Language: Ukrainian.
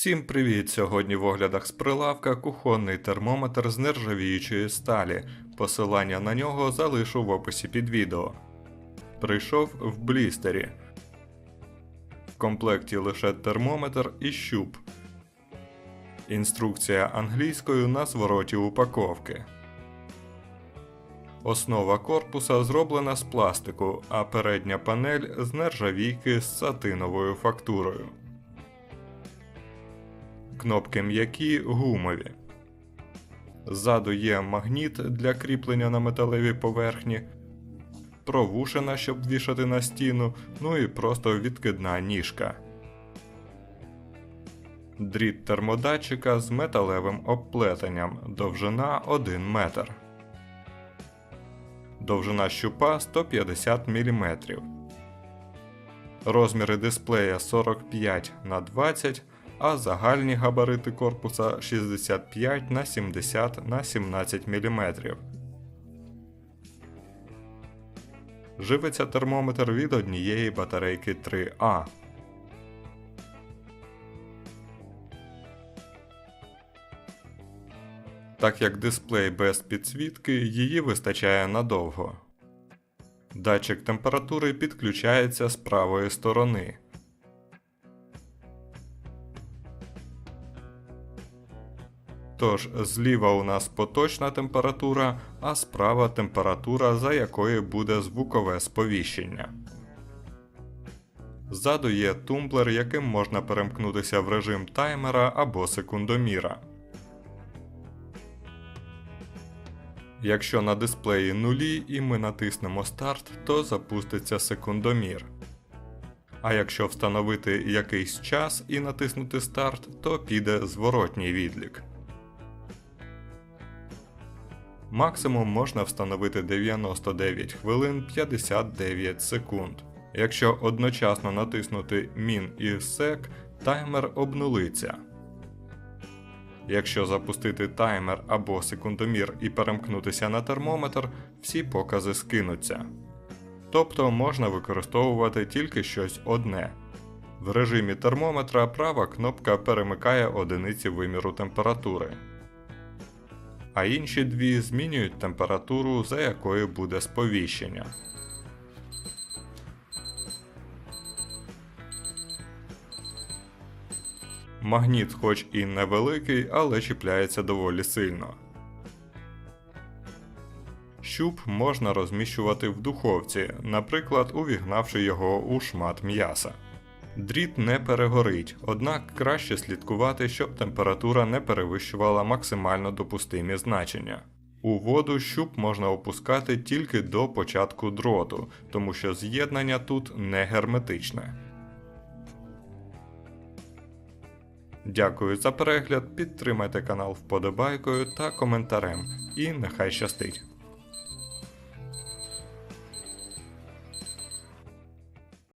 Всім привіт! Сьогодні в оглядах з прилавка кухонний термометр з нержавіючої сталі. Посилання на нього залишу в описі під відео. Прийшов в блістері. В комплекті лише термометр і щуп. Інструкція англійською на звороті упаковки. Основа корпуса зроблена з пластику, а передня панель з нержавійки з сатиновою фактурою. Кнопки м'які гумові. Ззаду є магніт для кріплення на металевій поверхні, провушена, щоб вішати на стіну, ну і просто відкидна ніжка. Дріт термодатчика з металевим обплетенням, довжина 1 метр. Довжина щупа 150 мм. Розміри дисплея 45 на 20 а загальні габарити корпуса 65 на 70 на 17 мм. Живиться термометр від однієї батарейки 3А. Так як дисплей без підсвітки, її вистачає надовго. Датчик температури підключається з правої сторони. Тож зліва у нас поточна температура, а справа температура, за якою буде звукове сповіщення. Ззаду є тумблер, яким можна перемкнутися в режим таймера або секундоміра. Якщо на дисплеї нулі і ми натиснемо старт, то запуститься секундомір. А якщо встановити якийсь час і натиснути старт, то піде зворотній відлік. Максимум можна встановити 99 хвилин 59 секунд. Якщо одночасно натиснути Min і Sec, таймер обнулиться. Якщо запустити таймер або секундомір і перемкнутися на термометр, всі покази скинуться. Тобто можна використовувати тільки щось одне. В режимі термометра права кнопка перемикає одиниці виміру температури а інші дві змінюють температуру, за якою буде сповіщення. Магніт, хоч і невеликий, але чіпляється доволі сильно. Щуп можна розміщувати в духовці, наприклад, увігнавши його у шмат м'яса. Дріт не перегорить, однак краще слідкувати, щоб температура не перевищувала максимально допустимі значення. У воду щуп можна опускати тільки до початку дроту, тому що з'єднання тут не герметичне. Дякую за перегляд, підтримайте канал вподобайкою та коментарем. І нехай щастить!